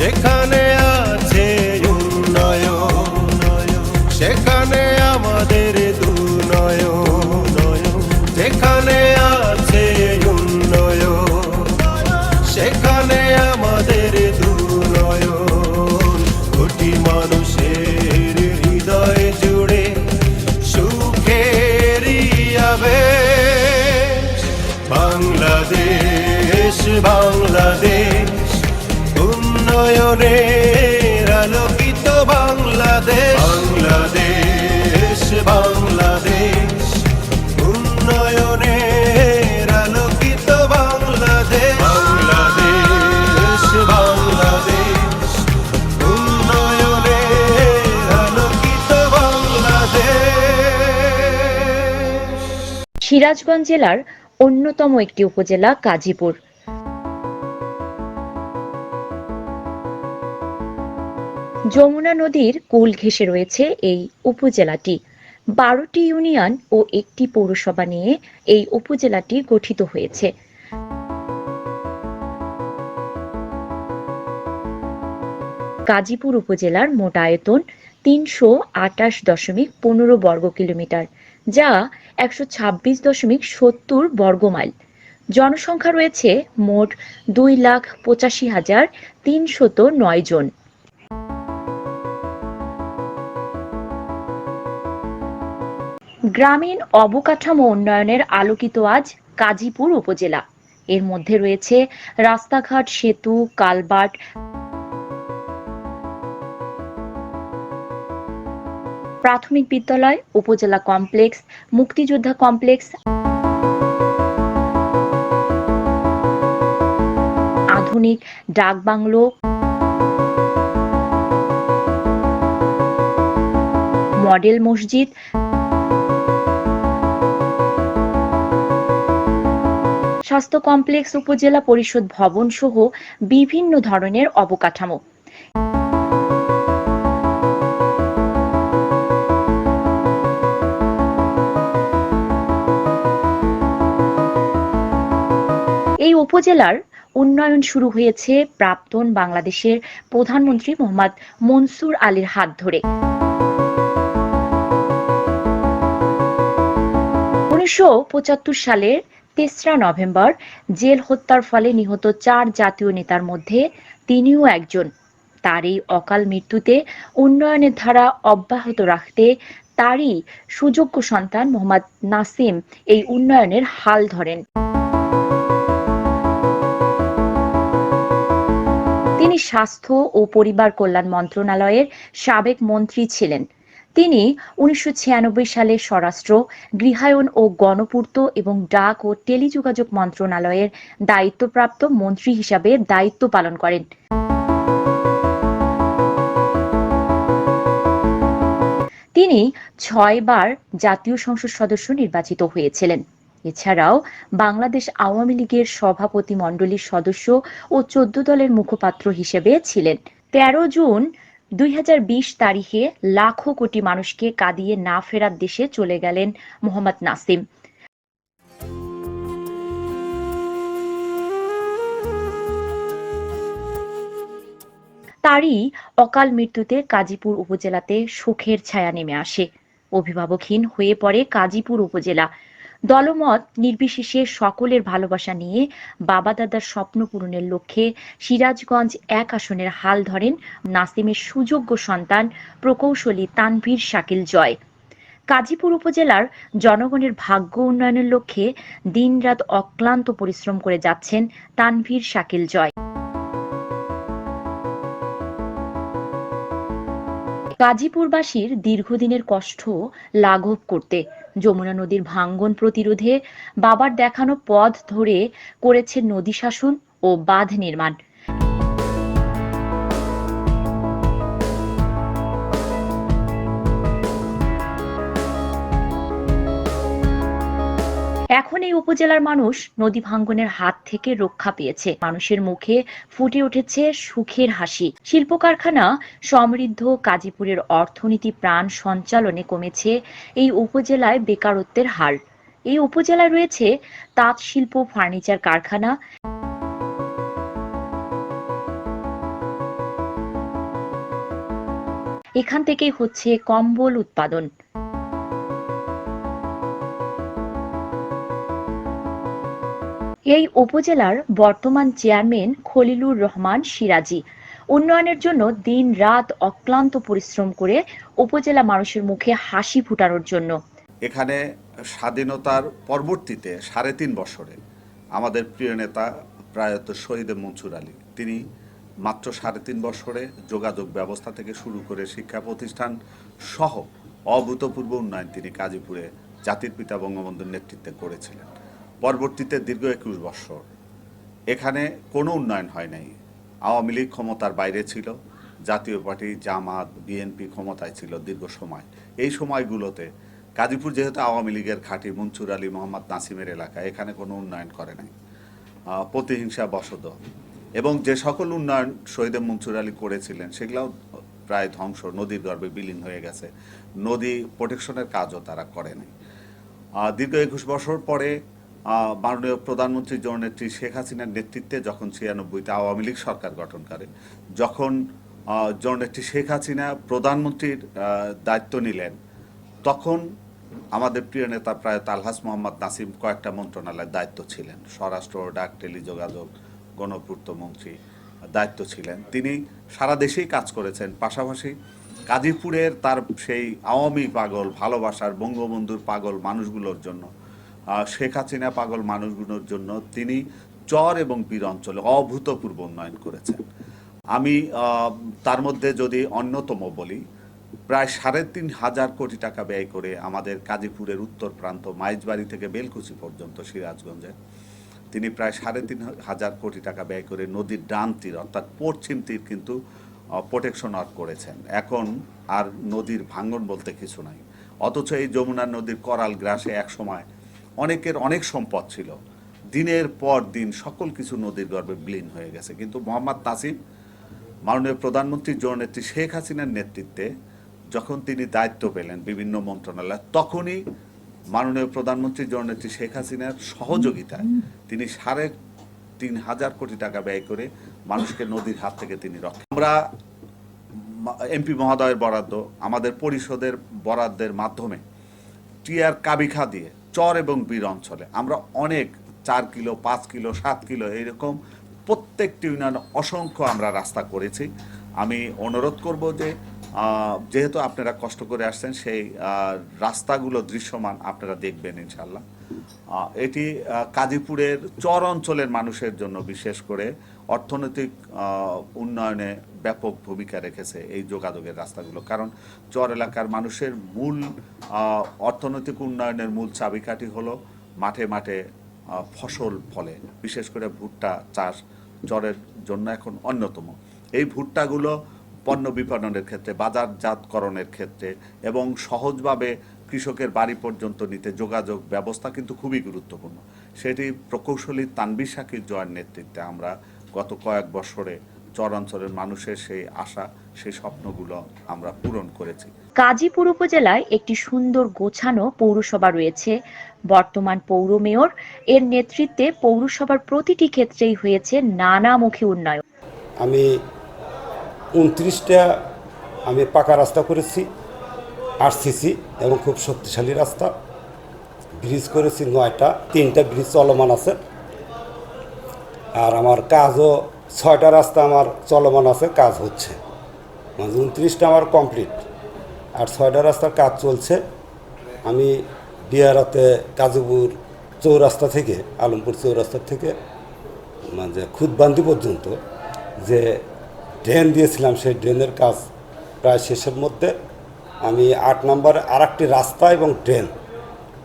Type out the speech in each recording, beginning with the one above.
যেখানে আছে উন্নয়ন, সেখানে আমাদের দুনয়ন যেখানে আছে উন্নয়ন, সেখানে আমাদের দুনয়ন কোটি মানুষের হৃদয় জুড়ে সুখের আবেশ। বাংলাদেশ বাংলাদেশ। উন্নয়নের আলোকিত বাংলাদেশ। বাংলাদেশ বাংলাদেশ। উন্নয়নের আলোকিত বাংলাদেশ। বাংলাদেশ বাংলাদেশ। উন্নয়নের আলোকিত বাংলাদেশ। সিরাজগঞ্জ জেলার অন্যতম একটি উপজেলা গাজীপুর। যমুনা নদীর কুল ঘেঁষে রয়েছে এই উপজেলাটি। বারোটি ইউনিয়ন ও একটি পৌরসভা নিয়ে এই উপজেলাটি গঠিত হয়েছে। গাজীপুর উপজেলার মোট আয়তন তিনশো আটাশ দশমিক পনেরো বর্গ কিলোমিটার, যা একশো ছাব্বিশ দশমিক সত্তর বর্গ মাইল। জনসংখ্যা রয়েছে মোট দুই লাখ পঁচাশি হাজার তিনশত নয় জন। গ্রামীণ অবকাঠামো উন্নয়নের আলোকিত আজ গাজীপুর উপজেলা। এর মধ্যে রয়েছে রাস্তাঘাট, সেতু, কালবাট। প্রাথমিক বিদ্যালয়, উপজেলা কমপ্লেক্স, মুক্তিযোদ্ধা কমপ্লেক্স। আধুনিক ডাক বাংলো। মডেল মসজিদ। স্বাস্থ্য কমপ্লেক্স, উপজেলা পরিষদ ভবন সহ বিভিন্ন ধরনের অবকাঠামো। এই উপজেলার উন্নয়ন শুরু হয়েছে প্রাক্তন বাংলাদেশের প্রধানমন্ত্রী মোহাম্মদ মনসুর আলীর হাত ধরে। উনিশশো পঁচাত্তর সালের তেসরা নভেম্বর জেল হত্যার ফলে নিহত চার জাতীয় নেতার মধ্যে তিনিও একজন। তার এই অকাল মৃত্যুতে উন্নয়নের ধারা অব্যাহত রাখতে তারই সুযোগ্য সন্তান মোহাম্মদ নাসিম এই উন্নয়নের হাল ধরেন। তিনি স্বাস্থ্য ও পরিবার কল্যাণ মন্ত্রণালয়ের সাবেক মন্ত্রী ছিলেন। তিনি উনিশশো ছিয়ানব্বই সালে স্বরাষ্ট্র, গৃহায়ন ও গণপূর্ত এবং ডাক ও টেলিযোগাযোগ মন্ত্রণালয়ের দায়িত্বপ্রাপ্ত মন্ত্রী হিসাবে দায়িত্ব পালন করেন। তিনি ছয়বার জাতীয় সংসদ সদস্য নির্বাচিত হয়েছিলেন। এছাড়াও বাংলাদেশ আওয়ামী লীগের সভাপতি মণ্ডলীর সদস্য ও চোদ্দ দলের মুখপাত্র হিসেবে ছিলেন। তেরো জুন দুই হাজার বিশ তারিখে লাখো কোটি মানুষকে কাঁদিয়ে না ফেরার দেশে চলে গেলেন মোহাম্মদ নাসিম। তারই অকাল মৃত্যুতে কাজীপুর উপজেলাতে শোকের ছায়া নেমে আসে। অভিভাবকহীন হয়ে পড়ে কাজীপুর উপজেলা। দলমত নির্বিশেষে সকলের ভালোবাসা নিয়ে বাবা দাদার স্বপ্ন পূরণের লক্ষ্যে সিরাজগঞ্জ এক আসনের হাল ধরেন নাসিমের সুযোগ্য সন্তান প্রকৌশলী তানভীর শাকিল জয়। কাজীপুর উপজেলার জনগণের ভাগ্য উন্নয়নের লক্ষ্যে দিনরাত অক্লান্ত পরিশ্রম করে যাচ্ছেন তানভীর শাকিল জয়। গাজীপুরবাসীর দীর্ঘদিনের কষ্ট লাঘব করতে যমুনা নদীর ভাঙ্গন প্রতিরোধে বাবার দেখানো পথ ধরে করেছে নদী শাসন ও বাঁধ নির্মাণ। এখন এই উপজেলার মানুষ নদী ভাঙ্গনের হাত থেকে রক্ষা পেয়েছে। মানুষের মুখে ফুটে উঠেছে সুখের হাসি। শিল্প কারখানা সমৃদ্ধ কাজীপুরের অর্থনীতি প্রাণ সঞ্চালনে কমেছে এই উপজেলায় বেকারত্বের হার। এই উপজেলায় রয়েছে তাঁত শিল্প, ফার্নিচার কারখানা। এখান থেকেই হচ্ছে কম্বল উৎপাদন। এই উপজেলার বর্তমান চেয়ারম্যান খলিলুর রহমান সিরাজি। উন্নয়নের জন্য দিন রাত অক্লান্ত পরিশ্রম করে উপজেলা মানুষের মুখে হাসি ফুটানোর জন্য। এখানে স্বাধীনতার পরবর্তীতে সাড়ে তিন বছরে আমাদের প্রিয় নেতা প্রয়াত শহীদ মনসুর আলী, তিনি মাত্র সাড়ে তিন বছরে যোগাযোগ ব্যবস্থা থেকে শুরু করে শিক্ষা প্রতিষ্ঠান সহ অভূতপূর্ব উন্নয়ন তিনি গাজীপুরে জাতির পিতা বঙ্গবন্ধুর নেতৃত্বে করেছিলেন। পরবর্তীতে দীর্ঘ একুশ বছর এখানে কোনো উন্নয়ন হয় নাই। আওয়ামী লীগ ক্ষমতার বাইরে ছিল, জাতীয় পার্টি, জামাত, বিএনপি ক্ষমতায় ছিল দীর্ঘ সময়। এই সময়গুলোতে গাজীপুর যেহেতু আওয়ামী লীগের খাঁটি মনসুর আলী, মোহাম্মদ নাসিমের এলাকা, এখানে কোনো উন্নয়ন করে নাই। প্রতিহিংসা বসত এবং যে সকল উন্নয়ন শহীদ মনসুর আলী করেছিলেন, সেগুলোও প্রায় ধ্বংস, নদীর গর্ভে বিলীন হয়ে গেছে। নদী প্রোটেকশনের কাজও তারা করে নাই। দীর্ঘ একুশ বছর পরে মাননীয় প্রধানমন্ত্রী জননেত্রী শেখ হাসিনার নেতৃত্বে যখন ছিয়ানব্বইতে আওয়ামী লীগ সরকার গঠন করে, যখন জননেত্রী শেখ হাসিনা প্রধানমন্ত্রীর দায়িত্ব নিলেন, তখন আমাদের প্রিয় নেতা প্রায় তালহাস মোহাম্মদ নাসিম কয়েকটা মন্ত্রণালয়ের দায়িত্ব ছিলেন। স্বরাষ্ট্র, ডাক, টেলিযোগাযোগ, গণপূর্ত মন্ত্রী দায়িত্ব ছিলেন। তিনি সারা দেশেই কাজ করেছেন। পাশাপাশি গাজীপুরের তার সেই আওয়ামী পাগল, ভালোবাসার বঙ্গবন্ধুর পাগল মানুষগুলোর জন্য শেখ হাসিনা পাগল মানুষগুলোর জন্য তিনি চর এবং পীর অঞ্চলে অভূতপূর্ব উন্নয়ন করেছেন। আমি তার মধ্যে যদি অন্যতম বলি, প্রায় সাড়ে তিন হাজার কোটি টাকা ব্যয় করে আমাদের গাজীপুরের উত্তর প্রান্ত মাইজবাড়ি থেকে বেলকুচি পর্যন্ত সিরাজগঞ্জে, তিনি প্রায় সাড়ে তিন হাজার কোটি টাকা ব্যয় করে নদীর ডান তীর, অর্থাৎ পশ্চিম তীর কিন্তু প্রোটেকশন আউট করেছেন। এখন আর নদীর ভাঙ্গন বলতে কিছু নাই। অথচ এই যমুনা নদীর করাল গ্রাসে এক সময় অনেকের অনেক সম্পদ ছিল। দিনের পর দিন সকল কিছু নদীর গর্ভে বিলীন হয়ে গেছে। কিন্তু মোহাম্মদ নাসিম মাননীয় প্রধানমন্ত্রী জননেত্রী শেখ হাসিনার নেতৃত্বে যখন তিনি দায়িত্ব পেলেন বিভিন্ন মন্ত্রণালয়, তখনই মাননীয় প্রধানমন্ত্রী জননেত্রী শেখ হাসিনার সহযোগিতায় তিনি সাড়ে তিন হাজার কোটি টাকা ব্যয় করে মানুষকে নদীর হাত থেকে তিনি রক্ষা আমরা এমপি মহোদয়ের বরাদ্দ, আমাদের পরিষদের বরাদ্দের মাধ্যমে টিয়ার কাবিখা দিয়ে চর এবং বীর অঞ্চলে। আমরা অনেক, চার কিলো, পাঁচ কিলো, সাত কিলো এইরকম প্রত্যেকটি ইউনিয়নে অসংখ্য আমরা রাস্তা করেছি। আমি অনুরোধ করব যে যেহেতু আপনারা কষ্ট করে আসছেন, সেই রাস্তাগুলো দৃশ্যমান আপনারা দেখবেন ইনশাল্লাহ এটি কাজীপুরের চর অঞ্চলের মানুষের জন্য বিশেষ করে অর্থনৈতিক উন্নয়নে ব্যাপক ভূমিকা রেখেছে এই যোগাযোগের রাস্তাগুলো। কারণ চর এলাকার মানুষের মূল অর্থনৈতিক উন্নয়নের মূল চাবিকাঠি হলো মাঠে মাঠে ফসল ফলে। বিশেষ করে ভুট্টা চাষ চরের জন্য এখন অন্যতম। এই ভুট্টাগুলো পণ্য বিপণনের ক্ষেত্রে, বাজারজাতকরণের ক্ষেত্রে এবং সহজভাবে কৃষকের বাড়ি পর্যন্ত নিতে যোগাযোগ ব্যবস্থা কিন্তু খুবই গুরুত্বপূর্ণ। সেটি প্রকৌশলী তানবির শাকির জয়ের নেতৃত্বে আমরা গত কয়েক বছরে চরাঞ্চলের মানুষের সেই আশা সেই স্বপ্নগুলো আমরা পূরণ করেছি। গাজীপুর উপজেলায় একটি সুন্দর গোছানো পৌরসভা রয়েছে। বর্তমান পৌর মেয়র এর নেতৃত্বে পৌরসভার প্রতিটি ক্ষেত্রেই হয়েছে নানামুখী উন্নয়ন। আমি উনত্রিশটা আমি পাকা রাস্তা করেছি আরসিসি এবং খুব শক্তিশালী রাস্তা। ব্রিজ করেছি নয়টা তিনটা ব্রিজ চলমান আছে। আর আমার কাজও ছয়টা রাস্তা আমার চলমান আছে, কাজ হচ্ছে। মানে উনত্রিশটা আমার কমপ্লিট। আর ছয়টা রাস্তার কাজ চলছে। আমি বিহারাতে কাজীপুর চৌরাস্তা থেকে, আলমপুর চৌরাস্তা থেকে মানে যে খুদবান্দি পর্যন্ত যে ড্রেন দিয়েছিলাম, সেই ড্রেনের কাজ প্রায় শেষের মধ্যে আমি আট নম্বর আর একটি রাস্তা এবং ড্রেন।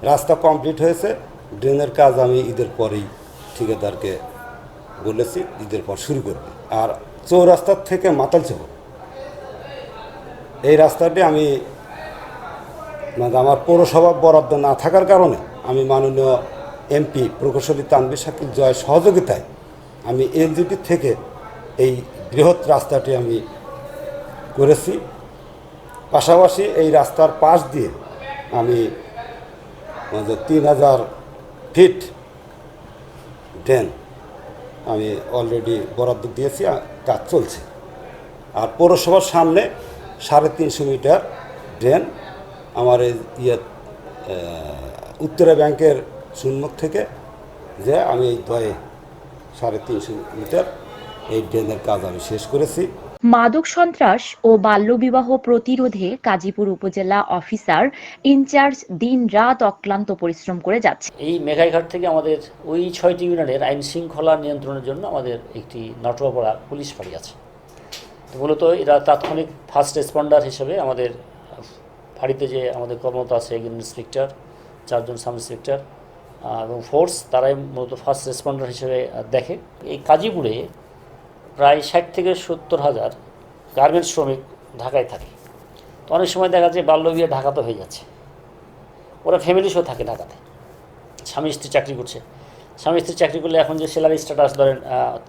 রাস্তা কমপ্লিট হয়েছে। ড্রেনের কাজ আমি ঈদের পরেই ঠিকাদারকে বলেছি ঈদের পর শুরু করবে। আর চৌরাস্তার থেকে মাতাল চৌক এই রাস্তাটি আমি মানে আমার পৌরসভা বরাদ্দ না থাকার কারণে আমি মাননীয় এমপি প্রকৌশলী তানবির শাকিল জয় সহযোগিতায় আমি এলজিপি থেকে এই বৃহৎ রাস্তাটি আমি করেছি। পাশাপাশি এই রাস্তার পাশ দিয়ে আমি তিন হাজার ফিট ড্রেন আমি অলরেডি বরাদ্দ দিয়েছি কাজ চলছে। আর পৌরসভার সামনে সাড়ে তিনশো মিটার ড্রেন আমার এই ইয়ে উত্তরা ব্যাংকের সম্মুখ থেকে যে আমি এই দয়ে সাড়ে তিনশো মিটার এই ড্রেনের কাজ আমি শেষ করেছি। মাদক সন্ত্রাস ও বাল্যবিবাহ প্রতিরোধে কাজীপুর উপজেলা অফিসার ইনচার্জ দিন রাত অক্লান্ত পরিশ্রম করে যাচ্ছে। এই মেঘাইঘাট থেকে আমাদের ওই ছয়টি ইউনিয়নের আইন শৃঙ্খলা নিয়ন্ত্রণের জন্য আমাদের একটি নটরপাড়া পুলিশ ফাঁড়ি আছে। মূলত এরা তাৎক্ষণিক ফার্স্ট রেসপন্ডার হিসেবে আমাদের ফাঁড়িতে যে আমাদের কর্মরত আছে একজন ইন্সপেক্টর, চারজন সাব ইন্সপেক্টর এবং ফোর্স, তারাই মূলত ফার্স্ট রেসপন্ডার হিসেবে দেখে। এই কাজীপুরে প্রায় ষাট থেকে সত্তর হাজার গার্মেন্টস শ্রমিক ঢাকায় থাকে। তো অনেক সময় দেখা যায় বাল্যবিয়ে ঢাকাতে হয়ে যাচ্ছে। ওরা ফ্যামিলি শো থাকে ঢাকাতে। স্বামী স্ত্রী চাকরি করছে। স্বামী স্ত্রী চাকরি করলে এখন যে স্যালারি স্ট্যাটাস ধরেন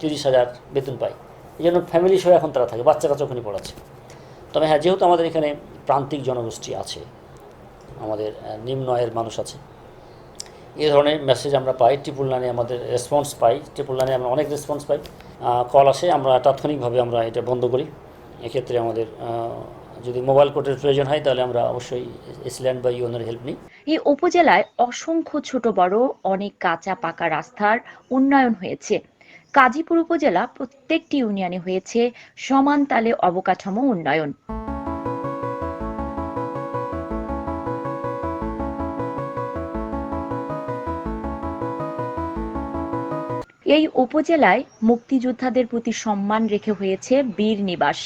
তিরিশ হাজার বেতন পায়, এই জন্য ফ্যামিলি সহ এখন তারা থাকে, বাচ্চা কাচ্চা ওখানে পড়াচ্ছে। তবে হ্যাঁ যেহেতু আমাদের এখানে প্রান্তিক জনগোষ্ঠী আছে, আমাদের নিম্ন আয়ের মানুষ আছে, এ ধরনের মেসেজ আমরা পাই ট্রিপুল লাইনে আমাদের রেসপন্স পাই ট্রিপুল লাইনে আমরা অনেক রেসপন্স পাই। কল আসে, আমরা তাৎক্ষণিকভাবে আমরা এটা বন্ধ করি। এক্ষেত্রে আমাদের যদি মোবাইল কোর্টের প্রয়োজন হয়, তাহলে আমরা অবশ্যই এসল্যান্ড বা ইউনের হেল্প নিই। এই উপজেলায় অসংখ্য ছোট বড়, অনেক কাঁচা পাকা রাস্তার উন্নয়ন হয়েছে। কাজীপুর উপজেলা প্রত্যেকটি ইউনিয়নে হয়েছে সমান তালে অবকাঠামো উন্নয়ন। এই উপজেলায় মুক্তিযোদ্ধাদের প্রতি সম্মান রেখে হয়েছে বীর নিবাস।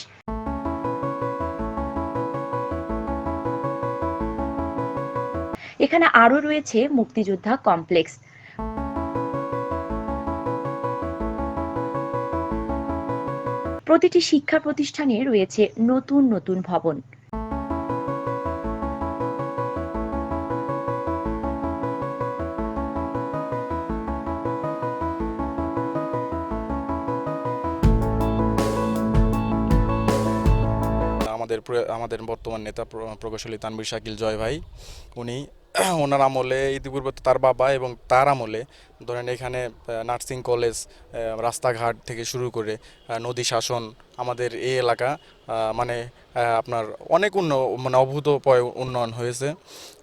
এখানে আরও রয়েছে মুক্তিযোদ্ধা কমপ্লেক্স। প্রতিটি শিক্ষা প্রতিষ্ঠানে রয়েছে নতুন নতুন ভবন। আমাদের বর্তমান নেতা প্রকৌশলী তানবীর শাকিল জয় ভাই। উনি ওনার আমলে ইতিপূর্বে তার বাবা এবং তার আমলে ধরেন এখানে নার্সিং কলেজ রাস্তাঘাট থেকে শুরু করে নদী শাসন আমাদের এই এলাকা মানে আপনার অনেক উন্ন মানে অভূতপয় উন্নয়ন হয়েছে।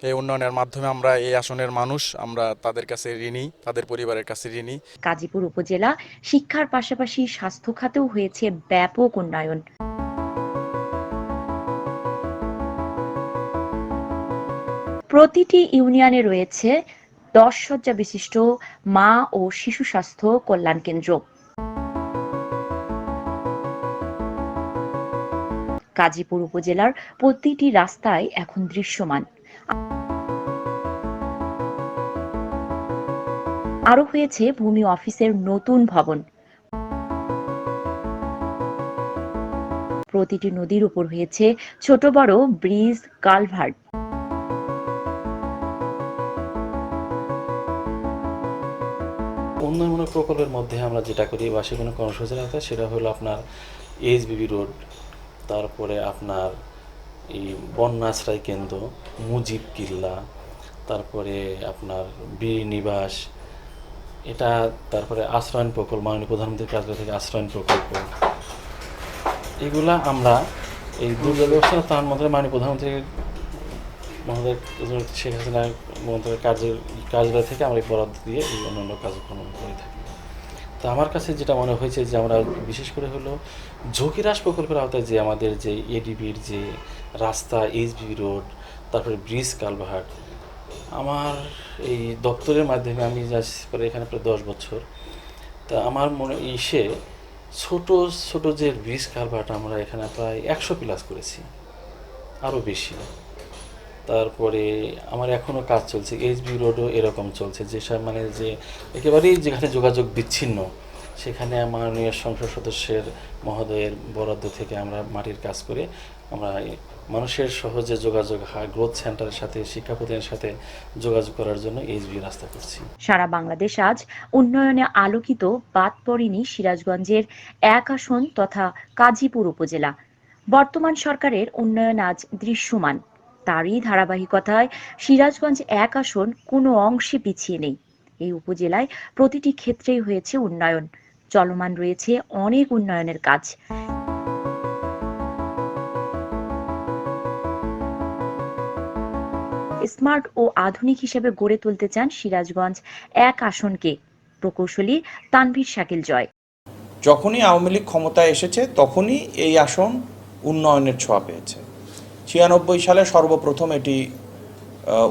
এই উন্নয়নের মাধ্যমে আমরা এই আসনের মানুষ, আমরা তাদের কাছে ঋণী, তাদের পরিবারের কাছে ঋণী। গাজীপুর উপজেলা শিক্ষার পাশাপাশি স্বাস্থ্য খাতেও হয়েছে ব্যাপক উন্নয়ন। প্রতিটি ইউনিয়নে রয়েছে দশ শয্যা বিশিষ্ট মা ও শিশু স্বাস্থ্য কল্যাণ কেন্দ্র। গাজীপুর উপজেলার প্রতিটি রাস্তায় এখন দৃশ্যমান। আরও হয়েছে ভূমি অফিসের নতুন ভবন। প্রতিটি নদীর উপর হয়েছে ছোট বড় ব্রিজ, কালভার্ট। প্রকল্পের মধ্যে আমরা যেটা করি বা সেগুলো কর্মসূচির আওতায় সেটা হলো আপনার এইচবিবি রোড তারপরে আপনার এই বন্যাশ্রয় কেন্দ্র, মুজিব কিল্লা, তারপরে আপনার বীর নিবাস, এটা তারপরে আশ্রয়ন প্রকল্প, মাননীয় প্রধানমন্ত্রীর কার্যালয় থেকে আশ্রয়ন প্রকল্প। এগুলা আমরা এই দুর্যোগ ব্যবস্থাপনার মধ্যে মাননীয় প্রধানমন্ত্রীর মহোদয় শেখ হাসিনা মন্ত্রণালয়ের কার্য কার্যালয় থেকে আমরা এই বরাদ্দ দিয়ে এই অন্যান্য কার্যক্রম করে থাকি। তো আমার কাছে যেটা মনে হয়েছে যে আমরা বিশেষ করে হলো ঝুঁকি হ্রাস প্রকল্পের আওতায় যে আমাদের যে এডিবির যে রাস্তা এইচবি রোড, তারপরে ব্রিজ, কালভার্ট, আমার এই দপ্তরের মাধ্যমে আমি যাচ্ছি পরে এখানে প্রায় দশ বছর, তা আমার মনে ইসে ছোট ছোট যে ব্রিজ, কালভার্ট আমরা এখানে প্রায় একশো প্লাস করেছি, আরও বেশি। তারপরে আমার এখনও কাজ চলছে এইচবি রোডও এরকম চলছে, যে সব মানে যে একেবারেই যেখানে যোগাযোগ বিচ্ছিন্ন, সেখানে মাননীয় সংসদ সদস্যের মহোদয়ের বরাদ্দ থেকে আমরা মাটির কাজ করে আমরা মানুষের সহজে যোগাযোগ হয় গ্রোথ সেন্টারের সাথে শিক্ষা প্রতিষ্ঠানের সাথে যোগাযোগ করার জন্য এইচবি রাস্তা করছি। সারা বাংলাদেশ আজ উন্নয়নে আলোকিত বাদ পড়েনি সিরাজগঞ্জের এক আসন তথা কাজীপুর উপজেলা। বর্তমান সরকারের উন্নয়ন আজ দৃশ্যমান। তারই ধারাবাহিকতায় সিরাজগঞ্জ এক আসন কোনো অংশে পিছিয়ে নেই। এই উপজেলায় প্রতিটি ক্ষেত্রেই হয়েছে উন্নয়ন। চলমান রয়েছে অনেক উন্নয়নের কাজ। স্মার্ট ও আধুনিক হিসেবে গড়ে তুলতে চান সিরাজগঞ্জ এক আসনকে। প্রকৌশলী তানভীর শাকিল জয়। যখনই আওয়ামী লীগ ক্ষমতায় এসেছে, তখনই এই আসন উন্নয়নের ছোঁয়া পেয়েছে। ছিয়ানব্বই সালে সর্বপ্রথম এটি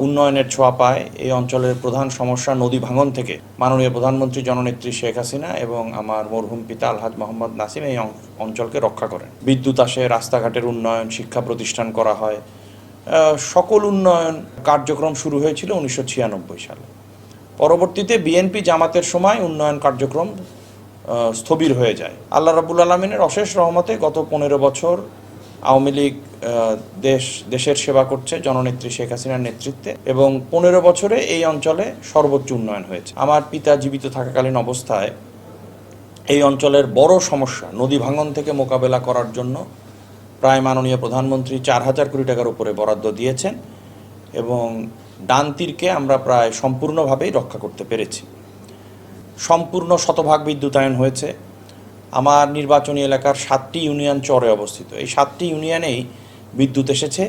উন্নয়নের ছোঁয়া পায়। এই অঞ্চলের প্রধান সমস্যা নদী ভাঙন থেকে। মাননীয় প্রধানমন্ত্রী জননেত্রী শেখ হাসিনা এবং আমার মরহুম পিতা আলহাজ মোহাম্মদ নাসিম এই অঞ্চলকে রক্ষা করেন। বিদ্যুৎ আসে, রাস্তাঘাটের উন্নয়ন, শিক্ষা প্রতিষ্ঠান করা হয়। সকল উন্নয়ন কার্যক্রম শুরু হয়েছিল উনিশশো ছিয়ানব্বই সালে। পরবর্তীতে বিএনপি জামাতের সময় উন্নয়ন কার্যক্রম স্থবির হয়ে যায়। আল্লাহ রাবুল আলমিনের অশেষ রহমতে গত পনেরো বছর আওয়ামী লীগ দেশ, দেশের সেবা করছে জননেত্রী শেখ হাসিনার নেতৃত্বে এবং পনেরো বছরে এই অঞ্চলে সর্বোচ্চ উন্নয়ন হয়েছে। আমার পিতা জীবিত থাকাকালীন অবস্থায় এই অঞ্চলের বড় সমস্যা, নদী ভাঙন থেকে মোকাবেলা করার জন্য প্রায় মাননীয় প্রধানমন্ত্রী চার হাজার কোটি টাকার উপরে বরাদ্দ দিয়েছেন এবং ডান তীরকে আমরা প্রায় সম্পূর্ণভাবেই রক্ষা করতে পেরেছি। সম্পূর্ণ শতভাগ বিদ্যুতায়ন হয়েছে। আমার নির্বাচনী এলাকার সাতটি ইউনিয়ন চরে অবস্থিত। এই সাতটি ইউনিয়নেই বিদ্যুৎ এসেছে,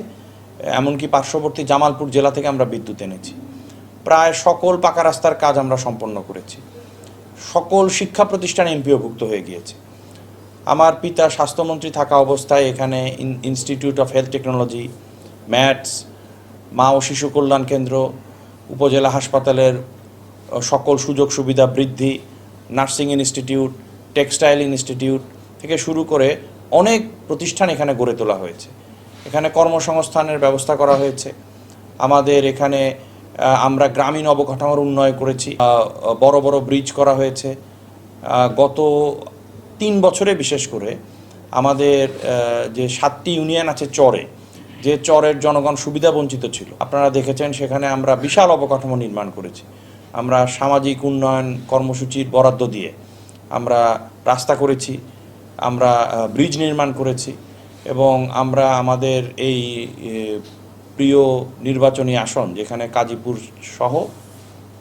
এমনকি পার্শ্ববর্তী জামালপুর জেলা থেকে আমরা বিদ্যুৎ এনেছি। প্রায় সকল পাকা রাস্তার কাজ আমরা সম্পন্ন করেছি। সকল শিক্ষা প্রতিষ্ঠান এমপিওভুক্ত হয়ে গিয়েছে। আমার পিতা স্বাস্থ্যমন্ত্রী থাকা অবস্থায় এখানে institute of health technology MATS মা ও শিশু কল্যাণ কেন্দ্র, উপজেলা হাসপাতালের সকল সুযোগ সুবিধা বৃদ্ধি, নার্সিং ইনস্টিটিউট টেক্সটাইল ইনস্টিটিউট থেকে শুরু করে অনেক প্রতিষ্ঠান এখানে গড়ে তোলা হয়েছে। এখানে কর্মসংস্থানের ব্যবস্থা করা হয়েছে। আমাদের এখানে আমরা গ্রামীণ অবকাঠামোর উন্নয়ন করেছি। বড় বড় ব্রিজ করা হয়েছে। গত তিন বছরে বিশেষ করে আমাদের যে সাতটি ইউনিয়ন আছে চরে, যে চরের জনগণ সুবিধা বঞ্চিত ছিল। আপনারা দেখেছেন সেখানে আমরা বিশাল অবকাঠামো নির্মাণ করেছি। আমরা সামাজিক উন্নয়ন কর্মসূচির বরাদ্দ দিয়ে আমরা রাস্তা করেছি, আমরা ব্রিজ নির্মাণ করেছি এবং আমরা আমাদের এই প্রিয় নির্বাচনী আসন যেখানে কাজীপুর সহ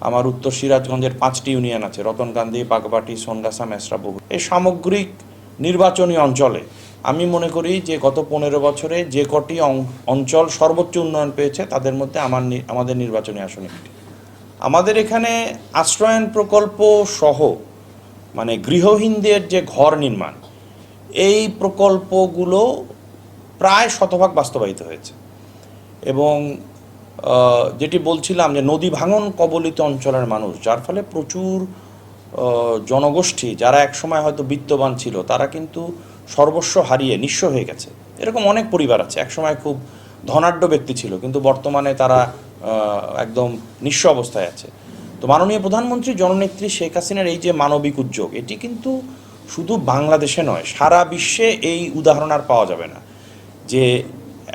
আমার উত্তর সিরাজগঞ্জের পাঁচটি ইউনিয়ন আছে, রতনকান্দি, বাগবাটি, সোনগাছা মেসরাবহু এই সামগ্রিক নির্বাচনী অঞ্চলে আমি মনে করি যে গত পনেরো বছরে যে কটি অঞ্চল সর্বোচ্চ উন্নয়ন পেয়েছে তাদের মধ্যে আমার আমাদের নির্বাচনী আসন একটি। আমাদের এখানে আশ্রয়ন প্রকল্প সহ মানে গৃহহীনদের যে ঘর নির্মাণ, এই প্রকল্পগুলো প্রায় শতভাগ বাস্তবায়িত হয়েছে। এবং যেটি বলছিলাম যে নদী ভাঙন কবলিত অঞ্চলের মানুষ, যার ফলে প্রচুর জনগোষ্ঠী, যারা একসময় হয়তো বিত্তবান ছিল, তারা কিন্তু সর্বস্ব হারিয়ে নিঃস্ব হয়ে গেছে। এরকম অনেক পরিবার আছে, একসময় খুব ধনাঢ্য ব্যক্তি ছিল, কিন্তু বর্তমানে তারা একদম নিঃস্ব অবস্থায় আছে। তো মাননীয় প্রধানমন্ত্রী জননেত্রী শেখ হাসিনার এই যে মানবিক উদ্যোগ, এটি কিন্তু শুধু বাংলাদেশে নয়, সারা বিশ্বে এই উদাহরণ আর পাওয়া যাবে না। যে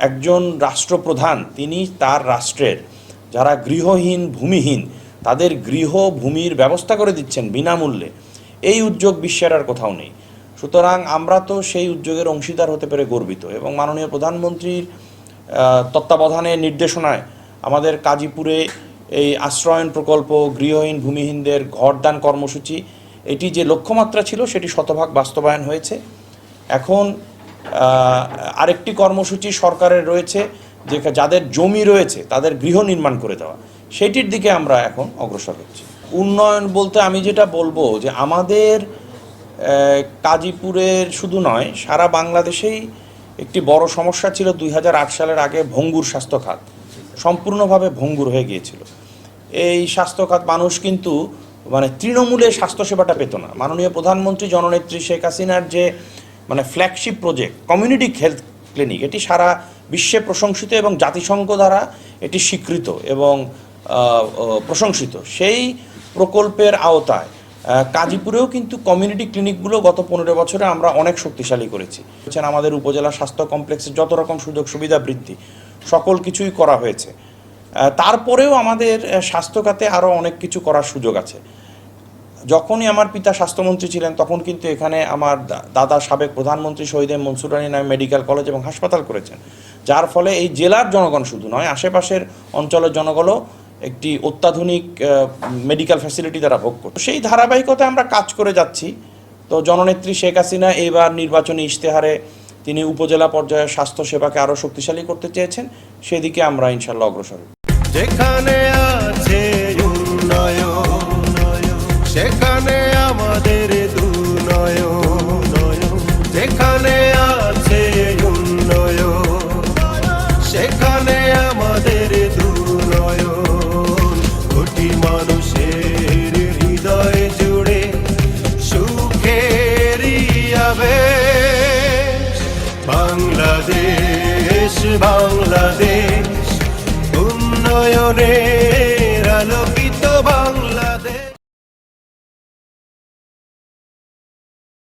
একজন রাষ্ট্রপ্রধান, তিনি তার রাষ্ট্রের যারা গৃহহীন, ভূমিহীন, তাদের গৃহ ভূমির ব্যবস্থা করে দিচ্ছেন বিনামূল্যে, এই উদ্যোগ বিশ্বের আর কোথাও নেই। সুতরাং আমরা তো সেই উদ্যোগের অংশীদার হতে পেরে গর্বিত এবং মাননীয় প্রধানমন্ত্রীর তত্ত্বাবধানে নির্দেশনায় আমাদের কাজীপুরে এই আশ্রয়ন প্রকল্প, গৃহহীন ভূমিহীনদের ঘরদান কর্মসূচি, এটি যে লক্ষ্যমাত্রা ছিল সেটি শতভাগ বাস্তবায়ন হয়েছে। এখন আরেকটি কর্মসূচি সরকারের রয়েছে, যে যাদের জমি রয়েছে, তাদের গৃহ নির্মাণ করে দেওয়া। সেটির দিকে আমরা এখন অগ্রসর হচ্ছি। উন্নয়ন বলতে আমি যেটা বলব, যে আমাদের কাজীপুরের শুধু নয়, সারা বাংলাদেশেই একটি বড় সমস্যা ছিল দুই হাজার আট সালের আগে ভঙ্গুর স্বাস্থ্য খাত। সম্পূর্ণভাবে ভঙ্গুর হয়ে গিয়েছিল। এই স্বাস্থ্য খাত মানুষ কিন্তু মানে তৃণমূলে স্বাস্থ্যসেবাটা পেত না। মাননীয় প্রধানমন্ত্রী জননেত্রী শেখ হাসিনার যে মানে flagship project community health clinic এটি সারা বিশ্বে প্রশংসিত এবং জাতিসংঘ দ্বারা এটি স্বীকৃত এবং প্রশংসিত। সেই প্রকল্পের আওতায় কাজীপুরেও কিন্তু কমিউনিটি ক্লিনিকগুলো গত পনেরো বছরে আমরা অনেক শক্তিশালী করেছি। আমাদের উপজেলা স্বাস্থ্য কমপ্লেক্সে যত রকম সুযোগ সুবিধা বৃদ্ধি, সকল কিছুই করা হয়েছে। তারপরেও আমাদের আহ, স্বাস্থ্য খাতে আরও অনেক কিছু করার সুযোগ আছে। যখনই আমার পিতা স্বাস্থ্যমন্ত্রী ছিলেন তখন কিন্তু এখানে আমার দাদা সাবেক প্রধানমন্ত্রী শহীদ মনসুর আলী নামে মেডিকেল কলেজ এবং হাসপাতাল করেছেন। যার ফলে এই জেলার জনগণ শুধু নয় আশেপাশের অঞ্চলের জনগণও একটি অত্যাধুনিক মেডিকেল ফ্যাসিলিটি দ্বারা ভোগ করত। সেই ধারাবাহিকতায় আমরা কাজ করে যাচ্ছি। তো জননেত্রী শেখ হাসিনা এইবার নির্বাচনী ইশতেহারে তিনি উপজেলা পর্যায়ে স্বাস্থ্য সেবাকে আরও শক্তিশালী করতে চেয়েছেন। সেদিকে আমরা ইনশাল্লাহ অগ্রসর। যেখানে আছে উন্নয়ন, সেখানে আমাদের দুনয়ন যেখানে আছে উন্নয়ন, সেখানে আমাদের দুনয়ন কোটি মানুষের হৃদয় জুড়ে সুখেরই আবেশ। বাংলাদেশ বাংলাদেশ। উন্নয়নের